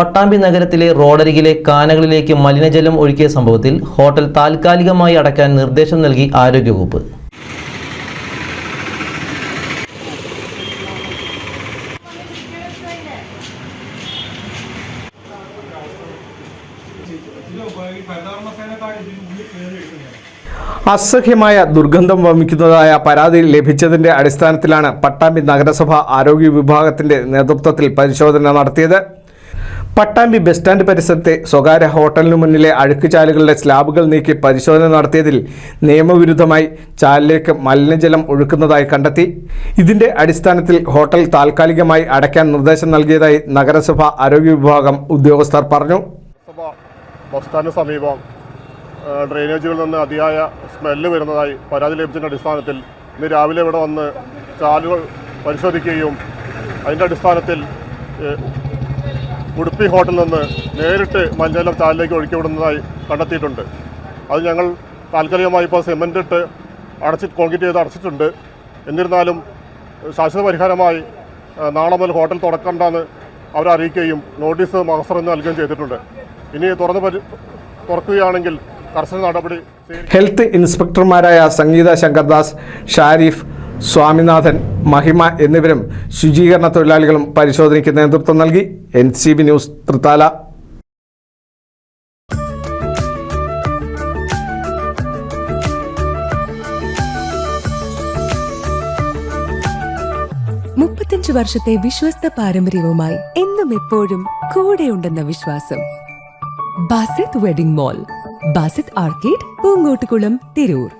പട്ടാമ്പി നഗരത്തിലെ റോഡരികിലെ കാനകളിലേക്ക് മലിനജലം ഒഴുക്കിയ സംഭവത്തിൽ ഹോട്ടൽ താൽക്കാലികമായി അടയ്ക്കാൻ നിർദ്ദേശം നൽകി ആരോഗ്യവകുപ്പ്. അസഹ്യമായ ദുർഗന്ധം വമിക്കുന്നതായ പരാതി ലഭിച്ചതിന്റെ അടിസ്ഥാനത്തിലാണ് പട്ടാമ്പി നഗരസഭ ആരോഗ്യ വിഭാഗത്തിന്റെ നേതൃത്വത്തിൽ പരിശോധന നടത്തിയത്. പട്ടാമ്പി ബസ് സ്റ്റാൻഡ് പരിസരത്തെ സ്വകാര്യ ഹോട്ടലിനു മുന്നിലെ അഴുക്കുചാലുകളുടെ സ്ലാബുകൾ നീക്കി പരിശോധന നടത്തിയതിൽ നിയമവിരുദ്ധമായി ചാലിലേക്ക് മലിനജലം ഒഴുക്കുന്നതായി കണ്ടെത്തി. ഇതിന്റെ അടിസ്ഥാനത്തിൽ ഹോട്ടൽ താൽക്കാലികമായി അടയ്ക്കാൻ നിർദ്ദേശം നൽകിയതായി നഗരസഭ ആരോഗ്യ വിഭാഗം ഉദ്യോഗസ്ഥർ പറഞ്ഞു. ബസ് സ്റ്റാൻഡിന് സമീപം ഡ്രെയിനേജുകളിൽ നിന്ന് അതിയായ സ്മെല്ല് വരുന്നതായി പരാതി ലഭിച്ചതിന്റെ അടിസ്ഥാനത്തിൽ ഇന്ന് രാവിലെ ഇവിടെ വന്ന് ചാലുകൾ പരിശോധിക്കുകയും അതിന്റെ അടിസ്ഥാനത്തിൽ ഉടുപ്പി ഹോട്ടലിൽ നിന്ന് നേരിട്ട് മഞ്ഞലം ചാലിലേക്ക് ഒഴുക്കി വിടുന്നതായി കണ്ടെത്തിയിട്ടുണ്ട്. അത് ഞങ്ങൾ താൽക്കാലികമായി ഇപ്പോൾ സിമന്റ് ഇട്ട് അടച്ച് കോൺക്രീറ്റ് ചെയ്ത് അടച്ചിട്ടുണ്ട്. എന്നിരുന്നാലും ശാശ്വത പരിഹാരമായി നാളെ മുതൽ ഹോട്ടൽ തുറക്കണ്ടെന്ന് അവരറിയിക്കുകയും നോട്ടീസ് മഹസറിന് നൽകുകയും ചെയ്തിട്ടുണ്ട്. ഇനി തുറന്ന് പരി തുറക്കുകയാണെങ്കിൽ കർശന നടപടി ഹെൽത്ത് ഇൻസ്പെക്ടർമാരായ സംഗീത ശങ്കർദാസ് ഷാരിഫ് സ്വാമിനാഥൻ മഹിമ എന്നിവരും ശുചീകരണ തൊഴിലാളികളും പരിശോധനയ്ക്ക് നേതൃത്വം നൽകി. N News Thrithala. മുപ്പത്തഞ്ച് വർഷത്തെ വിശ്വസ്ത പാരമ്പര്യവുമായി എന്നും എപ്പോഴും കൂടെയുണ്ടെന്ന വിശ്വാസം. Basith wedding mall Basith arcade Poonkottukulam Tirur.